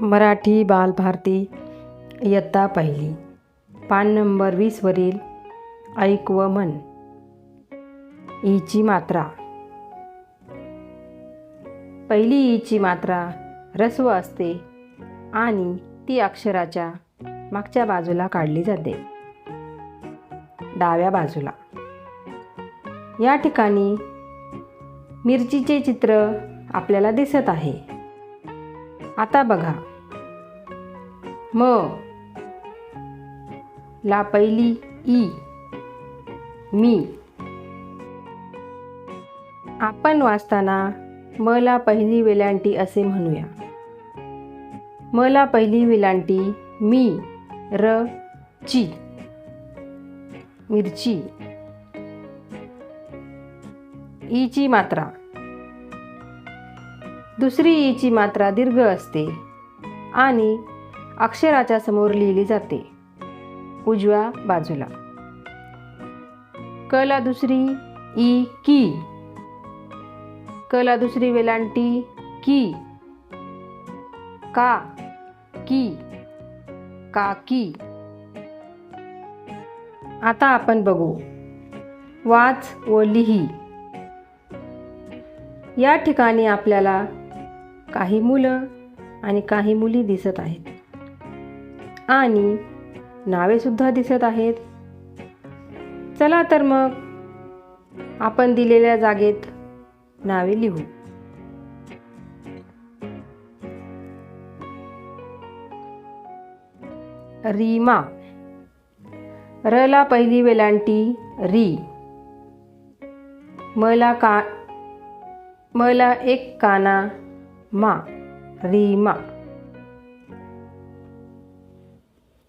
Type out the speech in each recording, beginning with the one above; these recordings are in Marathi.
मराठी बालभारती इयत्ता पहिली. पान नंबर वीसवरील ऐक व मन ईची मात्रा. पहिली ईची मात्रा रस्व असते आणि ती अक्षराच्या मागच्या बाजूला काढली जाते. डाव्या बाजूला. या ठिकाणी मिरचीचे चित्र आपल्याला दिसत आहे. आता बघा. म. ला पहिली ई. मी. आपण वाचताना मला पहिली वेलांटी असे म्हणूया. मला पहिली वेलांटी मी र ची. मिरची. ईची मात्रा. दुसरी ईची मात्रा दीर्घ असते आणि अक्षराच्या समोर लिहिली जाते. उजव्या बाजूला. कला दुसरी ई की. कला दुसरी वेलांटी की. का की काकी. आता आपण बघू. वाच व लिही. या ठिकाणी आपल्याला काही मुलं आणि काही मुली दिसत आहेत. आणि नावेसुद्धा दिसत आहेत. चला तर मग आपण दिलेल्या जागेत नावे लिहू. रीमा. रला पहिली वेलांटी री. मला का मला एक काना मा. रीमा.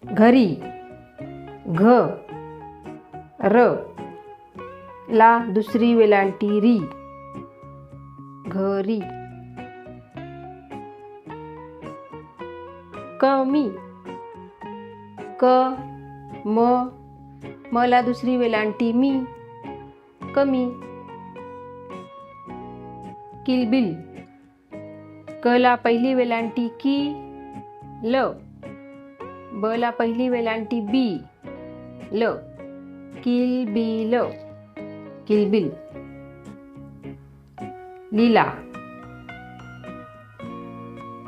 घरी घ र ला दुसरी वेलांटी री. घरी. कमी. क म मला दुसरी वेलांटी मी. कमी. किलबिल कला पहिली वेलांटी की ल. बला पहिली वेलांटी बी ल किलबिल किलबिल लीला.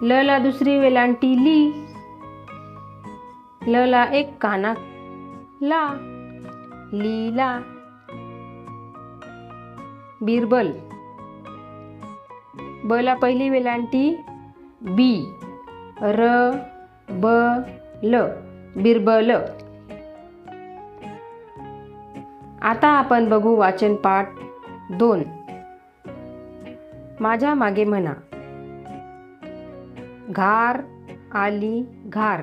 ल ला दुसरी वेलांटी ली ल. ला एक काना ला लीला. बिरबल. ब ला पहिली वेलांटी बी र ब ल बिरबल. आता आपण बघू वाचन पाठ दोन. माझ्या मागे म्हणा. घार आली घार.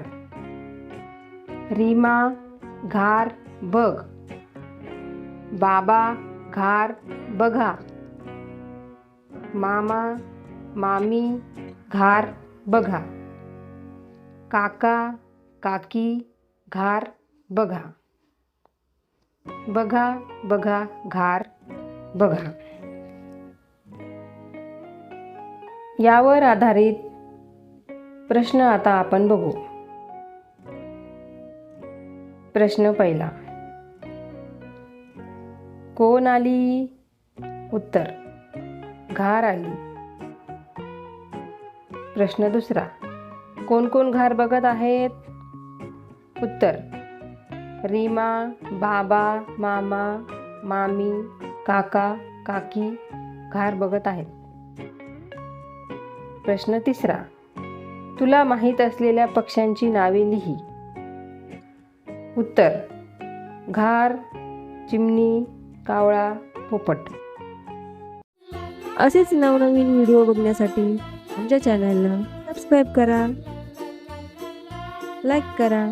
रीमा घार बघ. बाबा घार बघा. मामा मामी घार बघा. काका काकी घार बघा. बघा बघा घार बघा. यावर आधारित प्रश्न आता आपण बघू. प्रश्न पहिला. कोण आली? उत्तर. घार आली. प्रश्न दुसरा. कोण कोण घार बघत आहेत? उत्तर. रीमा बाबा मामा मामी काका काकी घार बघत आहेत. प्रश्न तिसरा. तुला माहीत असलेल्या पक्ष्यांची नावे लिही. उत्तर. घार चिमणी कावळा पोपट. असेच नवनवीन व्हिडिओ बघण्यासाठी आमच्या चॅनलला सबस्क्राईब करा लाईक करा